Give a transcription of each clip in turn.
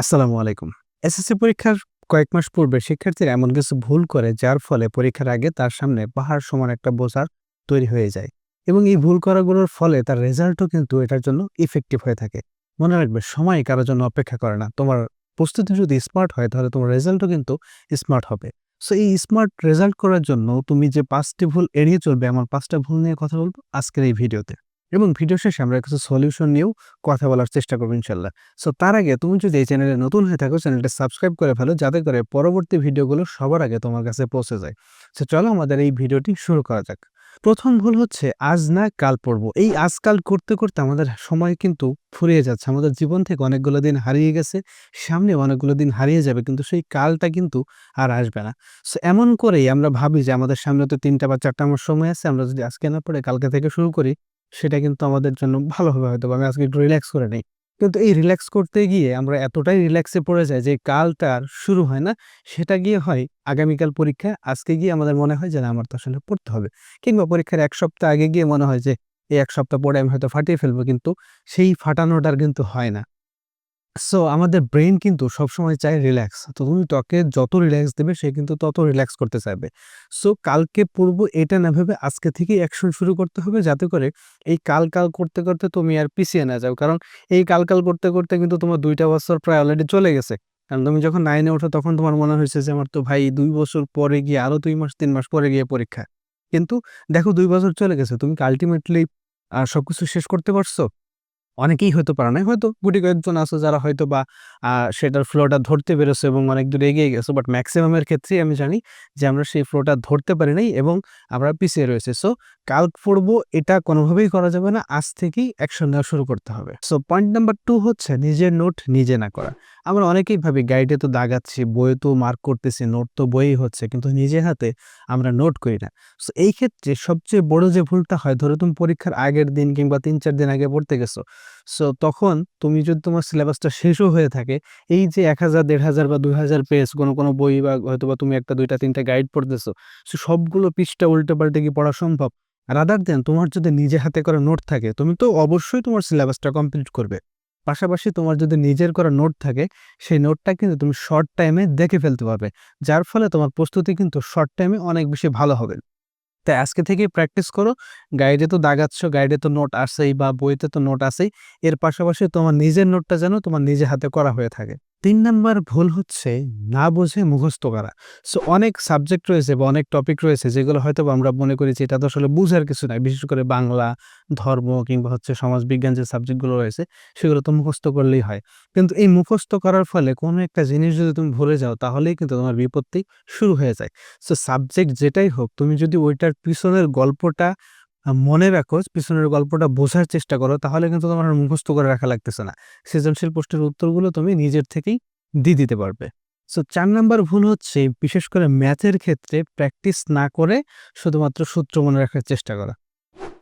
আসসালামু আলাইকুম। এসএসসি পরীক্ষার কয়েক মাস পূর্বে শিক্ষার্থীরা এমন কিছু ভুল করে, যার ফলে পরীক্ষার আগে তার সামনে পাহাড় সমান একটা বোঝার তৈরি হয়ে যায় এবং এই ভুল করাগুলোর ফলে তার রেজাল্টও কিন্তু এটার জন্য ইফেক্টিভ হয়ে থাকে। মনে রাখবে, সময় কারোর জন্য অপেক্ষা করে না। তোমার প্রস্তুতি যদি স্মার্ট হয়, তাহলে তোমার রেজাল্টও কিন্তু স্মার্ট হবে। সো এই স্মার্ট রেজাল্ট করার জন্য তুমি যে পাঁচটি ভুল এড়িয়ে চলবে আমার পাঁচটা ভুল নিয়ে কথা বলব আজকের এই ভিডিওতে। এবং ভিডিও শেষে আমরা কিছু সলিউশন নিয়েও কথা বলার চেষ্টা করব ইনশাল্লাহ। সো তার আগে তুমি যদি এই চ্যানেলে নতুন হয়ে থাকো চ্যানেলটা সাবস্ক্রাইব করে ফেলো, যাতে করে পরবর্তী ভিডিওগুলো সবার আগে তোমার কাছে পৌঁছে যায়। সো চলো আমাদের এই ভিডিওটি শুরু করা যাক। প্রথম ভুল হচ্ছে, আজ না, কাল পড়ব। এই আজকাল করতে করতে আমাদের সময় কিন্তু ফুরিয়ে যাচ্ছে। আমাদের জীবন থেকে অনেকগুলো দিন হারিয়ে গেছে, সামনে অনেকগুলো দিন হারিয়ে যাবে, কিন্তু সেই কালটা কিন্তু আর আসবে না। সো এমন করেই আমরা ভাবি যে আমাদের সামনে তো তিনটা বা চারটা আমার সময় আছে, আমরা যদি আজকে না পড়ে, কালকে থেকে শুরু করি সেটা কিন্তু আমাদের জন্য ভালো হবে হয়তো আমি আজকে একটু রিল্যাক্স করে নিই। কিন্তু এই রিল্যাক্স করতে গিয়ে আমরা এতটাই রিল্যাক্সে পড়ে যাই যে কালটা আর শুরু হয় না, সেটা গিয়ে হয় আগামীকাল পরীক্ষা, আজকে গিয়ে আমাদের মনে হয় যে না আমার তো আসলে পড়তে হবে। কিংবা পরীক্ষার এক সপ্তাহ আগে গিয়ে মনে হয় যে এই এক সপ্তাহ পরে আমি হয়তো ফাটিয়ে ফেলব, কিন্তু সেই ফাটানোটার কিন্তু হয় না। সো আমাদের ব্রেন কিন্তু সবসময় চায় রিল্যাক্স তো তুমি ত্বকে যত রিল্যাক্স দেবে, সে কিন্তু তত রিল্যাক্স করতে চাইবে। সো কালকে পূর্ব এটা না ভেবে আজকে থেকেই অ্যাকশন শুরু করতে হবে যাতে করে এই কাল কাল করতে করতে তুমি আর পিছিয়ে না যাও। কারণ এই কাল কাল করতে করতে কিন্তু তোমার দুইটা বছর প্রায় অলরেডি চলে গেছে। কারণ তুমি যখন নাইনে ওঠো, তখন তোমার মনে হয়েছে যে, আমার তো ভাই দুই বছর পরে গিয়ে, আরও দুই মাস, তিন মাস পরে গিয়ে পরীক্ষা। কিন্তু দেখো দুই বছর চলে গেছে। তুমি আলটিমেটলি আর সবকিছু শেষ করতে পারছ। অনেকেই হয়তো পারে নাই। হয়তো গুটি কয়েকজন আছে যারা হয়তো বা সেটার ফ্লোটা ধরতে পেরেছে এবং অনেক দূর এগিয়ে গেছে। বাট ম্যাক্সিমামের ক্ষেত্রেই আমি জানি যে আমরা সেই ফ্লোটা ধরতে পারি নাই এবং আমরা পিছিয়ে রয়েছে। সো কাল পড়ব, এটা কোনোভাবেই করা যাবে না। আজ থেকেই অ্যাকশন নেওয়া শুরু করতে হবে। সো পয়েন্ট নাম্বার টু হচ্ছে নিজের নোট নিজে না করা। আমরা অনেকেই ভাবি গাইডে তো দাগাচ্ছি বইয়ে তো মার্ক করতেছি নোট তো বইই হচ্ছে, কিন্তু নিজে হাতে আমরা নোট করি না। সো এই ক্ষেত্রে সবচেয়ে বড় যে ভুলটা হয়, ধরো তুমি পরীক্ষার আগের দিন কিংবা তিন চার দিন আগে পড়তে গেছো সো তখন তুমি যদি তোমার সিলেবাসটা শেষও হয়ে থাকে, এই যে এক হাজার, দেড় হাজার বা দুই হাজার পেজ কোনো কোনো বই বা হয়তো বা তুমি একটা, দুইটা, তিনটা গাইড পড়তেছো সো সবগুলো পৃষ্ঠা উল্টে পাল্টে কি পড়া সম্ভব? রাদার দেন তোমার যদি নিজে হাতে করা নোট থাকে, তুমি তো অবশ্যই তোমার সিলেবাসটা কমপ্লিট করবে। পাশাপাশি তোমার যদি নিজের করা নোট থাকে, সেই নোটটা কিন্তু তুমি শর্ট টাইমে দেখে ফেলতে পারবে, যার ফলে তোমার প্রস্তুতি কিন্তু শর্ট টাইমে অনেক বেশি ভালো হবে। তাই আজকে থেকে প্র্যাকটিস করো। গাইডে তো দাগাচ্ছ গাইডে তো নোট আসেই বা বইতে তো নোট আসেই। এর পাশাপাশি তোমার নিজের নোটটা যেন তোমার নিজে হাতে করা হয়ে থাকে। তিন নাম্বার ভুল হচ্ছে না বোঝে মুখস্থ করা। সো অনেক সাবজেক্ট রয়েছে বা অনেক টপিক রয়েছে যেগুলো হয়তো আমরা মনে করি যে এটা তো আসলে বুঝার কিছু নাই। বিশেষ করে বাংলা, ধর্ম কিংবা হচ্ছে সমাজবিজ্ঞান যে সাবজেক্টগুলো রয়েছে, সেগুলো তো মুখস্থ করলেই হয়। কিন্তু এই মুখস্থ করার ফলে কোনো একটা জিনিস যদি তুমি ভুলে যাও, তাহলেই কিন্তু তোমার বিপত্তি শুরু হয়ে যায়। সো সাবজেক্ট যেটাই হোক, তুমি যদি ওইটার পিছনের গল্পটা মনে রাখো, পিছনের গল্পটা বোঝার চেষ্টা করো, তাহলে কিন্তু তোমার মুখস্থ করে রাখা লাগতেছে না। সৃজনশীল প্রশ্নের উত্তরগুলো তুমি নিজের থেকেই দিয়ে দিতে পারবে। সো চার নাম্বার ভুল হচ্ছে বিশেষ করে ম্যাথের ক্ষেত্রে প্র্যাকটিস না করে শুধুমাত্র সূত্র মনে রাখার চেষ্টা করা।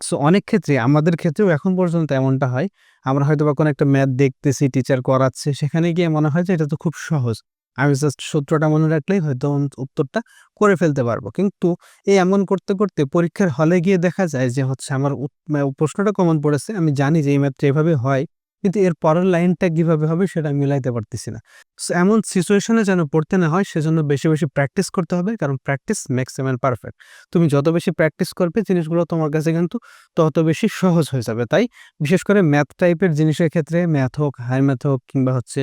সো অনেক ক্ষেত্রে আমাদের ক্ষেত্রেও এখন পর্যন্ত এমনটা হয়। আমরা হয়তো বা কোনো একটা ম্যাথ দেখতেছি, টিচার করাচ্ছে, সেখানে গিয়ে মনে হয় যে এটা তো খুব সহজ। আমি জাস্ট সূত্রটা মনে রাখলেই হয়তো উত্তরটা করে ফেলতে পারব। কিন্তু এই এমন করতে, করতে পরীক্ষার হলে গিয়ে দেখা যায় যে হচ্ছে আমার প্রশ্নটা কমন পড়েছে। আমি জানি যে এই ম্যাথটা এভাবে হয়। কিন্তু এর পরের লাইনটা কীভাবে হবে সেটা মিলাইতে পারতেছি না। সো এমন সিচুয়েশনে যেন পড়তে না হয় সেজন্য বেশি, বেশি প্র্যাকটিস করতে হবে। কারণ practice makes a man perfect. তুমি যত বেশি প্র্যাকটিস করবে জিনিসগুলো তোমার কাছে কিন্তু তত বেশি সহজ হয়ে যাবে। তাই বিশেষ করে ম্যাথ টাইপের জিনিসের ক্ষেত্রে ম্যাথ হোক, হাই ম্যাথ হোক কিংবা হচ্ছে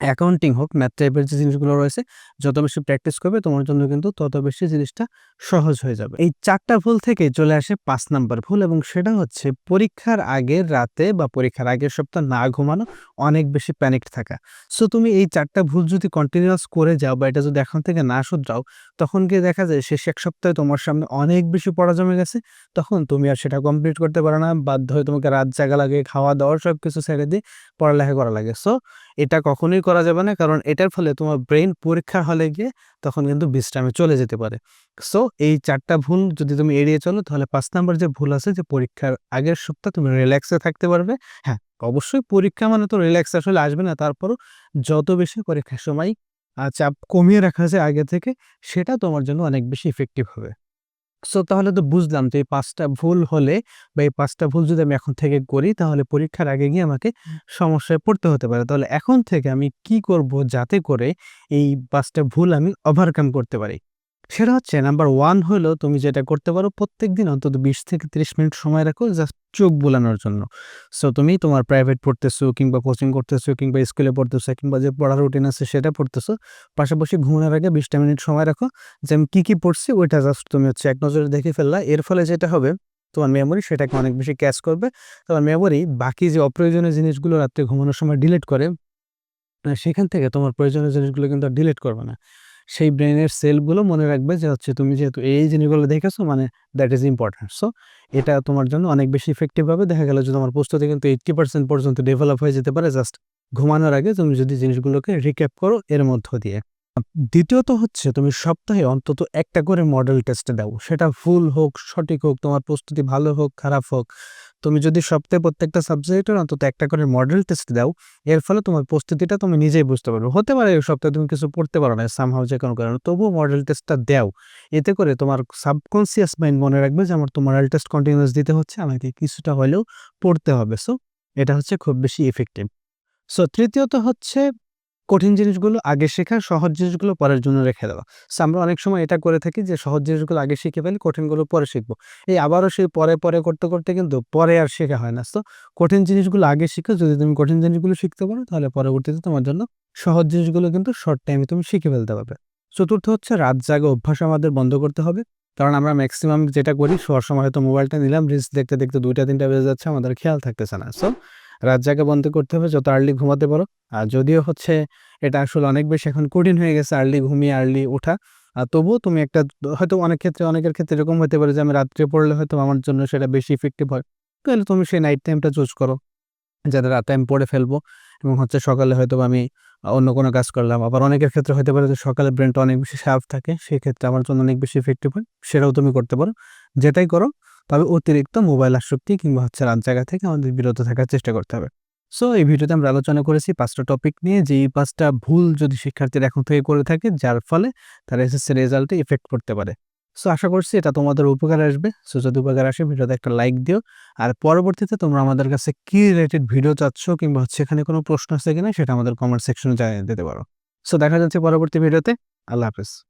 অ্যাকাউন্টিং হোক, ম্যাথ টাইপের যে জিনিসগুলো রয়েছে যত বেশি প্র্যাকটিস করবে তোমার জন্য কিন্তু তত বেশি জিনিসটা সহজ হয়ে যাবে। এই চারটা ভুল থেকে চলে আসে পাঁচ নাম্বার ভুল এবং সেটা হচ্ছে পরীক্ষার আগের রাতে বা পরীক্ষার আগের সপ্তাহ না ঘুমানো, অনেক বেশি প্যানিকড থাকা। সো তুমি এই চারটা ভুল যদি কন্টিনিউয়াস করে যাও বা এটা যদি এখন থেকে না শুধরাও, তখন গিয়ে দেখা যায় শেষ এক সপ্তাহে তোমার সামনে অনেক বেশি পড়া জমে গেছে। তখন তুমি আর সেটা কমপ্লিট করতে পারো না। বাধ্য হয়ে তোমাকে রাত জাগা লাগে, খাওয়া-দাওয়া সব কিছু ছেড়ে দিয়ে পড়ালেখা করা লাগে। সো এটা কখনোই করা যাবে না। কারণ এটার ফলে তোমার ব্রেইন পরীক্ষার হলে গিয়ে তখন কিন্তু বিশ্রামে চলে যেতে পারে। সো এই চারটা ভুল যদি তুমি এড়িয়ে চলো তাহলে পাঁচ নাম্বার যে ভুল আছে যে পরীক্ষার আগের সপ্তাহ তুমি রিল্যাক্সে থাকতে পারবে। হ্যাঁ, অবশ্যই পরীক্ষা মানে তো রিল্যাক্স আসলে আসবে না। তারপরও যত বেশি পরীক্ষার সময় চাপ কমিয়ে রাখা যায় আগে থেকে সেটা তোমার জন্য অনেক বেশি ইফেক্টিভ হবে। সো তাহলে তো বুঝলাম যে এই পাঁচটা ভুল হলে বা এই পাঁচটা ভুল যদি আমি এখন থেকে করি তাহলে পরীক্ষার আগে গিয়ে আমাকে সমস্যায় পড়তে হতে পারে। তাহলে এখন থেকে আমি কি করব যাতে করে এই পাঁচটা ভুল আমি ওভারকাম করতে পারি? সেটা হচ্ছে নাম্বার ওয়ান হলো তুমি যেটা করতে পারো প্রত্যেকদিন অন্তত ২০ থেকে ৩০ মিনিট সময় রাখো জাস্ট চোখ বোলানোর জন্য। সো তুমি তোমার প্রাইভেট পড়তেছো কিংবা কোচিং করতেছো কিংবা স্কুলে পড়তেছো কিংবা যে পড়ার রুটিন আছে সেটা পড়তেছো। পাশাপাশি ঘুমানোর আগে বিশটা মিনিট সময় রাখো যে আমি কী কী পড়ছি ওইটা জাস্ট তুমি হচ্ছে এক নজরে দেখে ফেললা। এর ফলে যেটা হবে তোমার মেমোরি সেটাকে অনেক বেশি ক্যাচ করবে। তোমার মেমোরি বাকি যে অপ্রয়োজনীয় জিনিসগুলো রাত্রে ঘুমানোর সময় ডিলিট করে, সেখান থেকে তোমার প্রয়োজনীয় জিনিসগুলো কিন্তু ডিলিট করবে না। সেই ব্রেনের সেলগুলো মনে রাখবে যে হচ্ছে তুমি যেহেতু এই, জিনিসগুলো দেখেছ মানে দ্যাট ইজ ইম্পোর্টেন্ট। সো এটা তোমার জন্য অনেক বেশি ইফেক্টিভ হবে। দেখা গেল যে তোমার প্রস্তুতি কিন্তু 80% পর্যন্ত ডেভেলপ হয়ে যেতে পারে জাস্ট ঘুমানোর আগে তুমি যদি জিনিসগুলোকে রিক্যাপ করো এর মধ্য দিয়ে। দ্বিতীয়ত হচ্ছে তুমি সপ্তাহে অন্তত একটা করে মডেল টেস্ট দাও। সেটা ভুল হোক, সঠিক হোক, তোমার প্রস্তুতি ভালো হোক, খারাপ হোক। তুমি যদি সপ্তাহে প্রত্যেকটা সাবজেক্টের অন্তত একটা করে মডেল টেস্ট দাও, এর ফলে তোমার প্রস্তুতিটা তুমি নিজেই বুঝতে পারবে। হতে পারে এই সপ্তাহে তুমি কিছু পড়তে পারো না সামহাউ যে কোনো কারণে। তবুও মডেল টেস্টটা দাও। এতে করে তোমার সাবকনসিয়াস মাইন্ড মনে রাখবে যে আমার তো মডেল টেস্ট কন্টিনিউয়াস দিতে হচ্ছে। আমাকে কিছুটা হলেও পড়তে হবে। সো এটা হচ্ছে খুব বেশি ইফেক্টিভ। সো তৃতীয়ত হচ্ছে কঠিন জিনিসগুলো আগে শেখা, সহজ জিনিসগুলো পরের জন্য রেখে দেওয়া। সো আমরা অনেক সময় এটা করে থাকি যে সহজ জিনিসগুলো আগে শিখে ফেলি, কঠিনগুলো পরে শিখব এই আবারও সেই পরে, পরে করতে, করতে কিন্তু পরে আর শেখা হয় না। সো কঠিন জিনিসগুলো আগে শিখো। যদি তুমি কঠিন জিনিসগুলো শিখতে পারো তাহলে পরবর্তীতে তোমার জন্য সহজ জিনিসগুলো কিন্তু শর্ট টাইমে তুমি শিখে ফেলতে পারবে। চতুর্থ হচ্ছে রাত জাগা অভ্যাস আমাদের বন্ধ করতে হবে। কারণ আমরা ম্যাক্সিমাম যেটা করি শোয়ার সময় হয়তো মোবাইলটা নিলাম, রিলস দেখতে, দেখতে ২টা ৩টা বেজে যাচ্ছে আমাদের খেয়াল থাকতেছে না। সো রাত জাগা বন্ধ করতে হবে, যত আর্লি ঘুমাতে পারো। আর যদিও হচ্ছে এটা আসলে অনেক বেশি এখন কঠিন হয়ে গেছে আর্লি ঘুমিয়ে আর্লি ওঠা। আ তবুও তুমি একটা হয়তো অনেক ক্ষেত্রে, অনেকের ক্ষেত্রে এরকম হতে পারে যে আমি রাত্রে পড়লে হয়তো আমার জন্য সেটা বেশি ইফেক্টিভ হয়। তাহলে তুমি সেই নাইট টাইমটা চুজ করো। যাতে রাতে আমি পড়ে ফেলব এবং হচ্ছে সকালে হয়তোবা আমি অন্য কোনো কাজ করলাম। আবার অনেকের ক্ষেত্রে হতে পারে যে সকালে ব্রেনটা অনেক বেশি শার্প থাকে। সেক্ষেত্রে আমার জন্য অনেক বেশি ইফেক্টিভ হয়। সেটাও তুমি করতে পারো। যেটাই করো তবে অতিরিক্ত মোবাইল আসক্তি কিংবা হচ্ছে রাত জাগা থেকে আমাদের বিরত থাকার চেষ্টা করতে হবে। সো এই ভিডিওতে আমরা আলোচনা করেছি পাঁচটা টপিক নিয়ে যে এই পাঁচটা ভুল যদি শিক্ষার্থীরা এখন থেকে করে থাকে, যার ফলে তার এসএসসি রেজাল্টে ইফেক্ট করতে পারে। সো আশা করছি এটা তোমাদের উপকার আসবে। সো যদি উপকার আসে ভিডিওতে একটা লাইক দিও। আর পরবর্তীতে তোমরা আমাদের কাছে কি রিলেটেড ভিডিও চাচ্ছ কিংবা হচ্ছে এখানে কোনো প্রশ্ন আছে কিনা, সেটা আমাদের কমেন্ট সেকশনে জানিয়ে দিতে পারো। সো দেখা যাচ্ছে পরবর্তী ভিডিওতে। আল্লাহ হাফেজ।